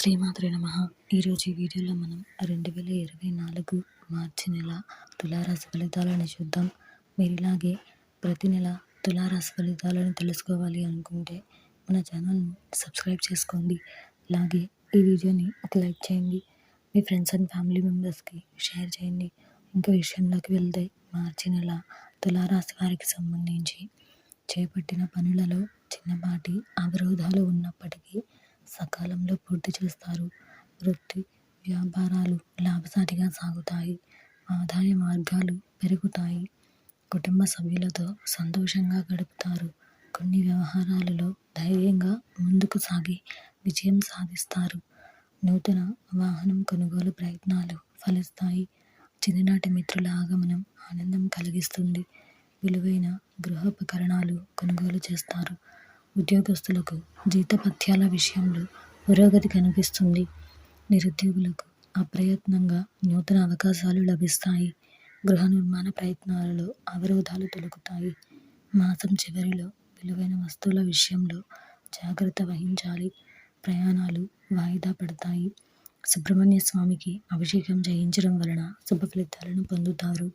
శ్రీమాత్రే నమ. ఈరోజు ఈ వీడియోలో మనం రెండు వేల ఇరవై నాలుగు మార్చి నెల తులారాశి ఫలితాలను చూద్దాం. మీరు ఇలాగే ప్రతి నెల తులారాశి ఫలితాలను తెలుసుకోవాలి అనుకుంటే మన ఛానల్ను సబ్స్క్రైబ్ చేసుకోండి. అలాగే ఈ వీడియోని ఒక లైక్ చేయండి. మీ ఫ్రెండ్స్ అండ్ ఫ్యామిలీ మెంబర్స్కి షేర్ చేయండి. ఇంకా విషయంలోకి వెళ్తే మార్చి నెల తులారాశి వారికి సంబంధించి చేపట్టిన పనులలో చిన్నపాటి అవరోధాలు ఉన్నప్పటికీ సకాలంలో పూర్తి చేస్తారు. వృత్తి వ్యాపారాలు లాభసాటిగా సాగుతాయి. ఆదాయ మార్గాలు పెరుగుతాయి. కుటుంబ సభ్యులతో సంతోషంగా గడుపుతారు. కొన్ని వ్యవహారాలలో ధైర్యంగా ముందుకు సాగి విజయం సాధిస్తారు. నూతన వాహనం కొనుగోలు ప్రయత్నాలు ఫలిస్తాయి. చిన్ననాటి మిత్రుల ఆగమనం ఆనందం కలిగిస్తుంది. విలువైన గృహోపకరణాలు కొనుగోలు చేస్తారు. ఉద్యోగస్తులకు జీతపత్యాల విషయంలో పురోగతి కనిపిస్తుంది. నిరుద్యోగులకు అప్రయత్నంగా నూతన అవకాశాలు లభిస్తాయి. గృహ నిర్మాణ ప్రయత్నాలలో అవరోధాలు తొలగుతాయి మాసం చివరిలో విలువైన వస్తువుల విషయంలో జాగ్రత్త వహించాలి. ప్రయాణాలు వాయిదా పడతాయి. సుబ్రహ్మణ్య స్వామికి అభిషేకం చేయించడం వలన శుభ ఫలితాలను పొందుతారు.